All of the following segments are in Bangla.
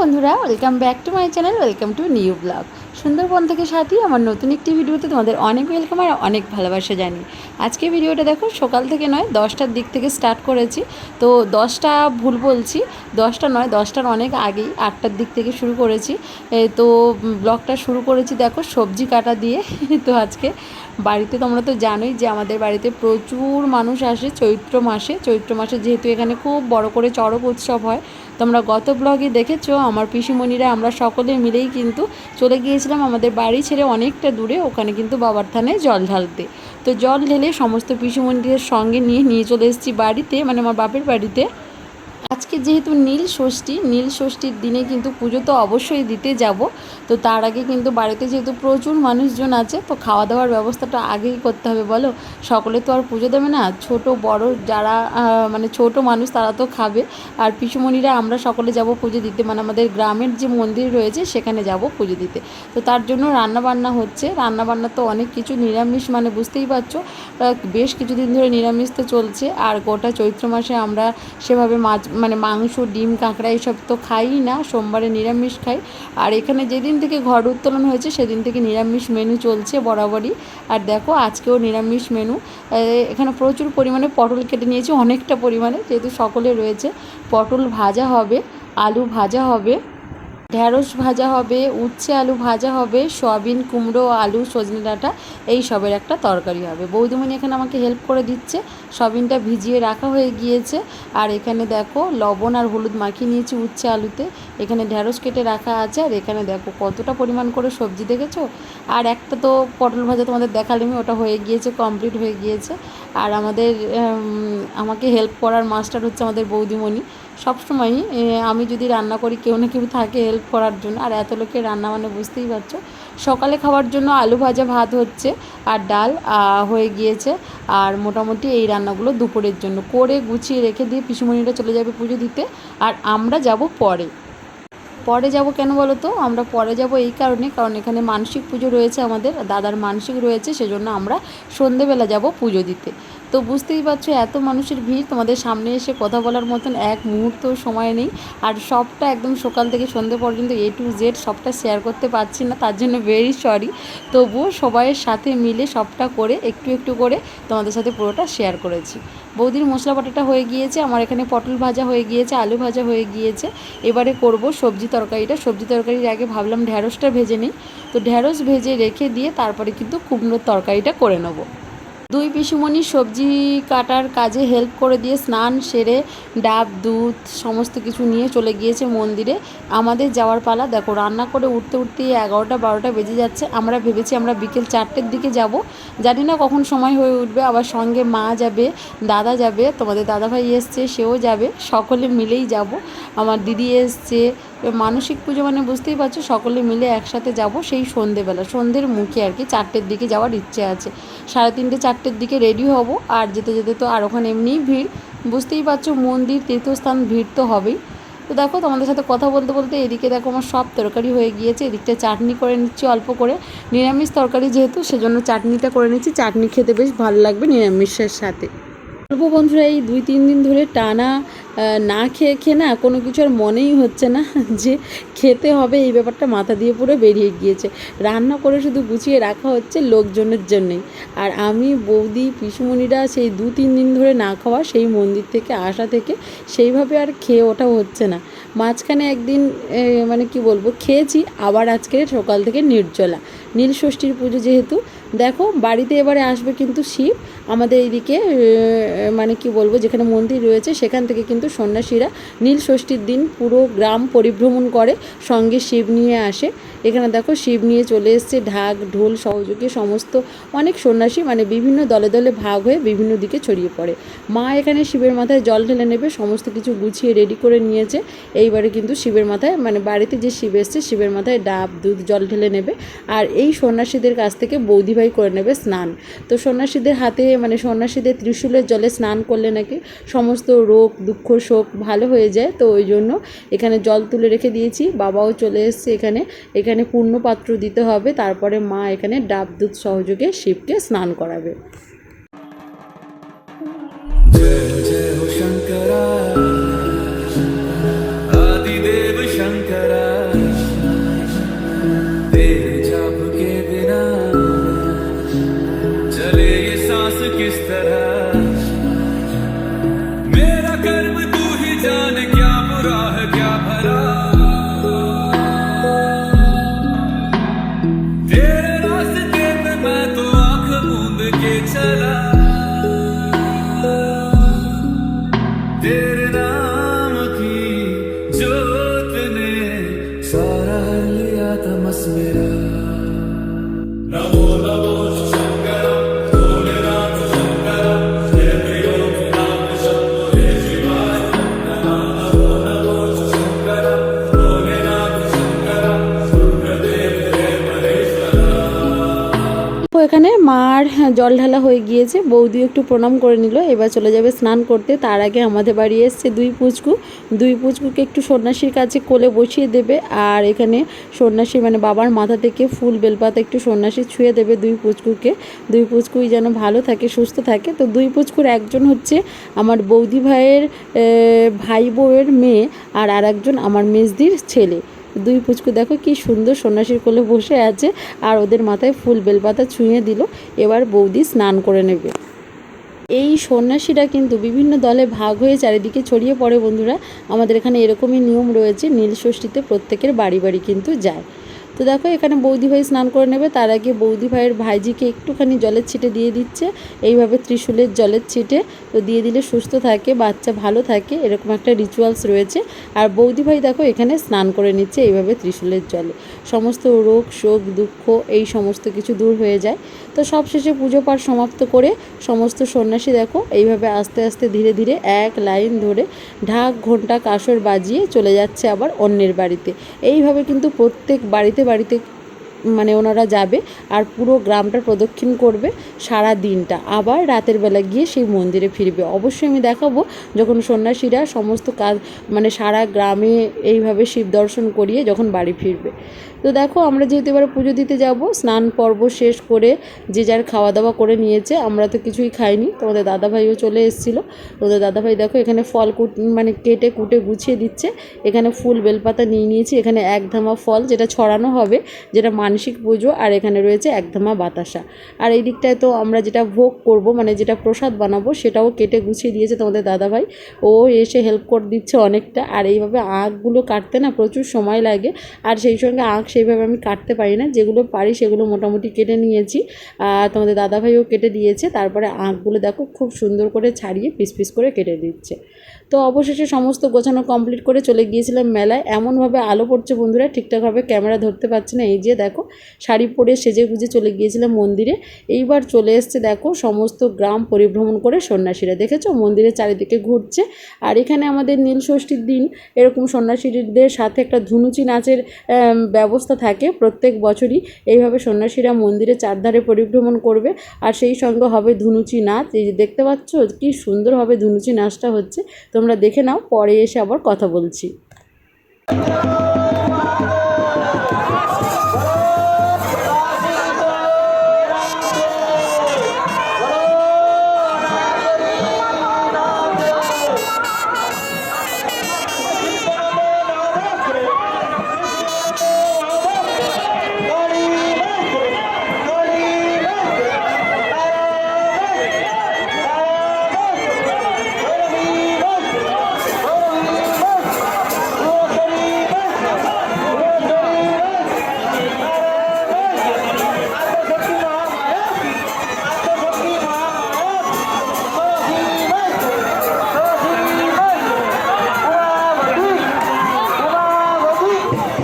বন্ধুরা welcome back to my channel welcome to new blog Sundarban থেকে সাথী, আমার নতুন একটি ভিডিওতে তোমাদের অনেক ওয়েলকাম আর অনেক ভালোবাসা জানি আজকে ভিডিওটা দেখো, সকাল থেকে নয়, দশটার দিক থেকে স্টার্ট করেছি। তো দশটা ভুল বলছি, দশটা নয়, দশটার অনেক আগেই আটটার দিক থেকে শুরু করেছি। তো ব্লগটা শুরু করেছি দেখো, সবজি কাটা দিয়ে। তো আজকে বাড়িতে তোমরা তো জানোই যে আমাদের বাড়িতে প্রচুর মানুষ আসে চৈত্র মাসে। চৈত্র মাসে যেহেতু এখানে খুব বড় করে চড়ক উৎসব হয়, তোমরা গত ব্লগে দেখেছ, আমার পিসিমণিরা আমরা সকলে মিলেই কিন্তু চলে গিয়েছিলাম আমাদের বাড়ি ছেড়ে অনেকটা দূরে, ওখানে কিন্তু বাবার থানে জল ঢালতে। তো জল ঢেলে সমস্ত পিসিমণিদের সঙ্গে নিয়ে নিয়ে চলে এসেছি বাড়িতে মানে আমার বাপের বাড়িতে। আজকে যেহেতু নীল ষষ্ঠী, নীল ষষ্ঠীর দিনে কিন্তু পুজো তো অবশ্যই দিতে যাব। তো তার আগে কিন্তু বাড়িতে যেহেতু প্রচুর মানুষজন আছে, তো খাওয়া দাওয়ার ব্যবস্থাটা আগেই করতে হবে, বলো? সকলে তো আর পুজো দেবে না? ছোট, বড় যারা মানে ছোট মানুষ তারা তো খাবে। আর পিসুমণিরা আমরা সকলে যাব পুজো দিতে মানে আমাদের গ্রামের যে মন্দির রয়েছে সেখানে যাব পুজো দিতে। তো তার জন্য রান্না বান্না হচ্ছে। রান্না বান্না তো অনেক কিছু নিরামিষ মানে বুঝতেই পারছ? বেশ কিছুদিন ধরে নিরামিষ তো চলছে। আর গোটা চৈত্র মাসে আমরা সেভাবে মাছ মানে মাংস, ডিম, কাঁকড়া এইসব তো খাই না, সোমবারে নিরামিষ খাই। আর এখানে যেদিন থেকে ঘর উত্তোলন হয়েছে, সেদিন থেকে নিরামিষ মেনু চলছে বরাবরই। আর দেখো, আজকেও নিরামিষ মেনু এখানে প্রচুর পরিমাণে পটল কেটে নিয়েছি, অনেকটা পরিমাণে, যেহেতু সকলে রয়েছে। পটল ভাজা হবে, আলু ভাজা হবে। ঢ্যাঁড়স ভাজা হবে, উচ্ছে আলু ভাজা হবে, সয়াবিন কুমড়ো, আলু, সজনে ডাঁটা, এই সবের একটা তরকারি হবে। বৌদিমণি এখানে আমাকে হেল্প করে দিচ্ছে। সয়াবিনটা ভিজিয়ে রাখা হয়ে গিয়েছে। আর এখানে দেখো লবণ আর হলুদ মাখিয়ে নিয়েছি উচ্ছে আলুতে। এখানে ঢ্যাঁড়স কেটে রাখা আছে। আর এখানে দেখো কতটা পরিমাণ করে সবজি দেখেছ? আর একটা তো পটল ভাজা তোমাদের দেখালামই, ওটা হয়ে গিয়েছে কমপ্লিট হয়ে গিয়েছে। আর আমাদের আমাকে হেল্প করার মাস্টার হচ্ছে আমাদের বৌদিমণি। সবসময়ই আমি যদি রান্না করি, কেউ না কেউ থাকে হেল্প করার জন্য। আর এত লোকের রান্না মানে বুঝতেই পারছ। সকালে খাওয়ার জন্য আলু ভাজা ভাত হচ্ছে আর ডাল হয়ে গিয়েছে। আর মোটামুটি এই রান্নাগুলো দুপুরের জন্য। করে গুছিয়ে রেখে দিয়ে পিসুমণিরা চলে যাবে পুজো দিতে। আর আমরা যাব পরে। পরে যাব কেন বলো তো? আমরা পরে যাব এই কারণে, কারণ এখানে মানসিক পুজো রয়েছে আমাদের। দাদার মানসিক রয়েছে, সেজন্য আমরা সন্ধেবেলা যাব পুজো দিতে। তো বুঝতেই পারছ, এত মানুষের ভিড়, তোমাদের সামনে এসে কথা বলার মতন এক মুহূর্ত সময় নেই। আর সবটা একদম সকাল থেকে সন্ধে পর্যন্ত এ টু জেড সবটা শেয়ার করতে পারছি না, তার জন্য ভেরি সরি তবুও সবাইয়ের সাথে মিলে সবটা করে, একটু একটু করে তোমাদের সাথে পুরোটা শেয়ার করেছি। বৌদির মশলা বাটাটা হয়ে গিয়েছে, আমার এখানে পটল ভাজা হয়ে গিয়েছে, আলু ভাজা হয়ে গিয়েছে। এবারে করব সবজি তরকারিটা, সবজি তরকারির আগে ভাবলাম ঢ্যাঁড়সটা ভেজে নিই। তো ঢ্যাঁড়স ভেজে রেখে দিয়ে তারপরে কিন্তু কুমড়োর তরকারিটা করে নেব। দুই পিসুমণি সবজি কাটার কাজে হেল্প করে দিয়ে স্নান, সেরে, ডাব, দুধ সমস্ত কিছু নিয়ে চলে গিয়েছে মন্দিরে। আমাদের যাওয়ার পালা, দেখো, রান্না করে উঠতে উঠতে এগারোটা, বারোটা বেজে যাচ্ছে। আমরা ভেবেছি আমরা বিকেল চারটের দিকে যাব। জানি না কখন সময় হয়ে উঠবে, আবার সঙ্গে মা যাবে, দাদা যাবে, তোমাদের দাদাভাই এসছে, সেও যাবে। সকলে মিলেই যাব। আমার দিদি এসছে মানসিক পুজো মানে বুঝতেই পারছ, সকলে মিলে একসাথে যাব সেই সন্ধেবেলা। সন্ধ্যের মুখে আর কি চারটের দিকে যাওয়ার ইচ্ছে আছে। সাড়ে তিনটে, চারটের দিকে রেডি হব আর যেতে যেতে তো আর ওখানে এমনিই ভিড়। বুঝতেই পারছ, মন্দির, তীর্থস্থান, ভিড় তো হবেই। তো দেখো, তোমাদের সাথে কথা বলতে বলতে এদিকে দেখো আমার সব তরকারি হয়ে গিয়েছে। এদিকটা চাটনি করে নিচ্ছি অল্প করে। নিরামিষ তরকারি যেহেতু, সেজন্য চাটনিটা করে নিচ্ছি। চাটনি খেতে বেশ ভালো লাগবে নিরামিষের সাথে। অল্প বন্ধুরা, এই দুই, তিন দিন ধরে টানা না খেয়ে খেয়ে না কোনো কিছু আর মনেই হচ্ছে না যে খেতে হবে, এই ব্যাপারটা মাথা দিয়ে পুরো বেরিয়ে গিয়েছে। রান্না করে শুধু গুছিয়ে রাখা হচ্ছে লোকজনের জন্যই। আর আমি, বৌদি, পিসুমণিরা সেই দু, তিন দিন ধরে না খাওয়া, সেই মন্দির থেকে আসা থেকে সেইভাবে আর খেয়ে ওঠা হচ্ছে না। মাঝখানে একদিন মানে কি বলব, খেয়েছি, আবার আজকে সকাল থেকে নির্জলা। নীল ষষ্ঠীর পুজো যেহেতু দেখো, বাড়িতে এবারে আসবে কিন্তু শিব। আমাদের এইদিকে মানে কি বলব, যেখানে মন্দির রয়েছে, সেখান থেকে কিন্তু সন্ন্যাসীরা নীল ষষ্ঠীর দিন পুরো গ্রাম পরিভ্রমণ করে, সঙ্গে শিব নিয়ে আসে। এখানে দেখো, শিব নিয়ে চলে এসছে, ঢাক, ঢোল, সহযোগী, সমস্ত অনেক সন্ন্যাসী মানে বিভিন্ন দলে দলে ভাগ হয়ে বিভিন্ন দিকে ছড়িয়ে পড়ে। মা এখানে শিবের মাথায় জল ঢেলে নেবে, সমস্ত কিছু গুছিয়ে রেডি করে নিয়েছে। এইবারে কিন্তু শিবের মাথায় মানে বাড়িতে যে শিব এসছে, শিবের মাথায় ডাব, দুধ, জল ঢেলে নেবে। আর এই সন্ন্যাসীদের কাছ থেকে বৌদি অতিবাহী করে নেবে স্নান তো সন্ন্যাসীদের হাতে মানে সন্ন্যাসীদের ত্রিশূলের জলে স্নান করলে নাকি সমস্ত রোগ দুঃখ শোক ভালো হয়ে যায় তো ওই জন্য এখানে জল তুলে রেখে দিয়েছি বাবাও চলে এসছে এখানে এখানে পূর্ণপাত্র দিতে হবে তারপরে মা এখানে ডাব দুধ সহযোগে শিবকে স্নান করাবে জয় জয় শঙ্করা que estará. মার হ্যাঁ, জল ঢালা হয়ে গিয়েছে। বৌদি একটু প্রণাম করে নিল। এবার চলে যাবে স্নান করতে। তার আগে আমাদের বাড়ি এসছে দুই পুচকু। দুই পুচকুকে একটু সন্ন্যাসীর কাছে কোলে বসিয়ে দেবে। আর এখানে সন্ন্যাসী মানে বাবার মাথা থেকে ফুল বেলপাতা একটু সন্ন্যাসী ছুঁয়ে দেবে দুই পুচকুকে। দুই পুচকুই যেন ভালো থাকে সুস্থ থাকে। তো দুই পুচকুর একজন হচ্ছে আমার বৌদি ভাইয়ের ভাই বউয়ের মেয়ে আর আর একজন আমার মেজদির ছেলে। দুই পুচকু, দেখো কি সুন্দর সন্ন্যাসীর কোলে বসে আছে আর ওদের মাথায় ফুল বেলপাতা ছুঁয়ে দিল। এবার বৌদি স্নান করে নেবে। এই সন্ন্যাসীরা কিন্তু বিভিন্ন দলে ভাগ হয়ে চারিদিকে ছড়িয়ে পড়ে বন্ধুরা। আমাদের এখানে এরকমই নিয়ম রয়েছে, নীল ষষ্ঠীতে প্রত্যেকের বাড়ি বাড়ি কিন্তু যায়। তো দেখো, এখানে বৌদি ভাই স্নান করে নেবে। তার আগে বৌদি ভাইয়ের ভাইজিকে একটুখানি জলের ছিটে দিয়ে দিচ্ছে। এইভাবে ত্রিশূলের জলের ছিটে তো দিয়ে দিলে সুস্থ থাকে, বাচ্চা ভালো থাকে, এরকম একটা রিচুয়ালস রয়েছে। আর বৌদি ভাই দেখো, এখানে স্নান করে নিচ্ছে এইভাবে ত্রিশূলের জলে। সমস্ত রোগ, শোক, দুঃখ, এই সমস্ত কিছু দূর হয়ে যায়। তো সব শেষে পুজো পাঠ সমাপ্ত করে সমস্ত সন্ন্যাসী দেখো, এইভাবে আস্তে আস্তে ধীরে ধীরে এক লাইন ধরে ঢাক ঘণ্টা কাসর বাজিয়ে চলে যাচ্ছে আবার অন্যের বাড়িতে। এইভাবে কিন্তু প্রত্যেক বাড়িতে বাড়িতে মানে ওনারা যাবে আর পুরো গ্রামটা প্রদক্ষিণ করবে সারা দিনটা। আবার রাতের বেলা গিয়ে সেই মন্দিরে ফিরবে। অবশ্যই আমি দেখাবো যখন সন্ন্যাসীরা সমস্ত কাজ মানে সারা গ্রামে এইভাবে শিব দর্শন করিয়ে যখন বাড়ি ফিরবে। তো দেখো, আমরা যেহেতু এবারে পুজো দিতে যাব, স্নান পর্ব শেষ করে যে যার খাওয়া দাওয়া করে নিয়েছে, আমরা তো কিছুই খাইনি। তোমাদের দাদাভাইও চলে এসেছিল। তোদের দাদাভাই দেখো, এখানে ফল কুট মানে কেটে কুটে গুছিয়ে দিচ্ছে। এখানে ফুল বেলপাতা নিয়ে নিয়েছি, এখানে এক ধামা ফল যেটা ছড়ানো হবে, যেটা মানসিক পুজো, আর এখানে রয়েছে এক ধামা বাতাসা। আর এই দিকটায় তো আমরা যেটা ভোগ করব মানে যেটা প্রসাদ বানাবো, সেটাও কেটে গুছিয়ে দিয়েছে তোমাদের দাদাভাই। ও এসে হেল্প করে দিচ্ছে অনেকটা, আর এইভাবে আঁকগুলো কাটতে না প্রচুর সময় লাগে, আর সেই সঙ্গে আঁক সেইভাবে আমি কাটতে পারি না। যেগুলো পারি সেগুলো মোটামুটি কেটে নিয়েছি। আর তোমাদের দাদাভাইও কেটে দিয়েছে। তারপরে আঁকগুলো দেখো, খুব সুন্দর করে ছাড়িয়ে পিস পিস করে কেটে দিচ্ছে। তো অবশেষে সমস্ত গোছানো কমপ্লিট করে চলে গিয়েছিলাম মেলায়। এমনভাবে আলো পড়ছে বন্ধুরা, ঠিকঠাকভাবে ক্যামেরা ধরতে পারছে না। এই যে দেখো, শাড়ি পরে সেজে গুজে চলে গিয়েছিলাম মন্দিরে। এইবার চলে এসছে দেখো সমস্ত গ্রাম পরিভ্রমণ করে সন্ন্যাসীরা। দেখেছ? মন্দিরের চারিদিকে ঘুরছে। আর এখানে আমাদের নীল ষষ্ঠীর দিন, এরকম সন্ন্যাসীদের সাথে একটা ধুনুচি নাচের ব্যবস্থা থাকে প্রত্যেক বছরই। এইভাবে সন্ন্যাসীরা মন্দিরের চারধারে পরিভ্রমণ করবে। আর সেই সঙ্গে হবে ধুনুচি নাচ। এই যে দেখতে পাচ্ছ? কি সুন্দরভাবে ধুনুচি নাচটা হচ্ছে। তোমরা দেখে নাও পরে এসে আবার কথা বলছি।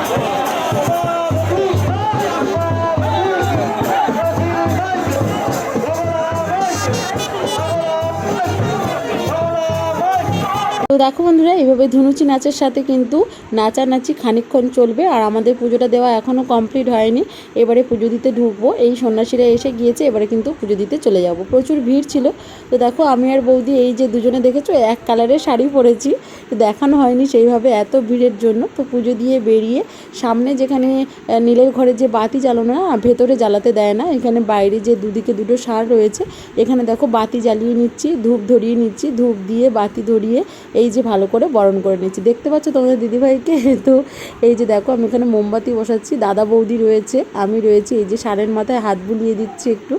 Oh. দেখো বন্ধুরা এইভাবে ধুনুচি নাচের সাথে কিন্তু নাচানাচি খানিকক্ষণ চলবে আর আমাদের পুজোটা দেওয়া এখনও কমপ্লিট হয়নি। এবারে পুজো দিতে ঢুকবো। এই সন্ন্যাসীরা এসে গিয়েছে, এবারে কিন্তু পুজো দিতে চলে যাব। প্রচুর ভিড় ছিল। তো দেখো, আমি আর বৌদি এই যে দুজনে দেখেছ, এক কালারের শাড়ি পরেছি। তো দেখানো হয়নি সেইভাবে এত ভিড়ের জন্য। তো পুজো দিয়ে বেরিয়ে সামনে যেখানে নীলের ঘরে যে বাতি জ্বালানো না, ভেতরে জ্বালাতে দেয় না। এখানে বাইরে যে দুদিকে দুটো সার রয়েছে, এখানে দেখো বাতি জ্বালিয়ে নিচ্ছি, ধূপ ধরিয়ে নিচ্ছি, ধূপ দিয়ে বাতি ধরিয়ে এই যে ভালো করে বরণ করে নিচ্ছি দেখতে পাচ্ছ তোমাদের দিদিভাইকে? তো এই যে দেখো, আমি এখানে মোমবাতি বসাচ্ছি, দাদা বৌদি রয়েছে, আমি রয়েছি, এই যে সারের মাথায় হাত বুলিয়ে দিচ্ছি একটু।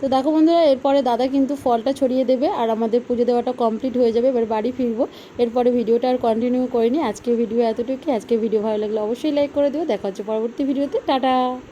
তো দেখো বন্ধুরা, এরপরে দাদা কিন্তু ফলটা ছড়িয়ে দেবে আর আমাদের পুজো দেওয়াটা কমপ্লিট হয়ে যাবে, এবার বাড়ি ফিরবো। এরপরে ভিডিওটা আর কন্টিনিউ করিনি আজকে ভিডিও এতটুকু আজকে ভিডিও ভালো লাগলে অবশ্যই লাইক করে দিও। দেখা হচ্ছে পরবর্তী ভিডিওতে। টাটা!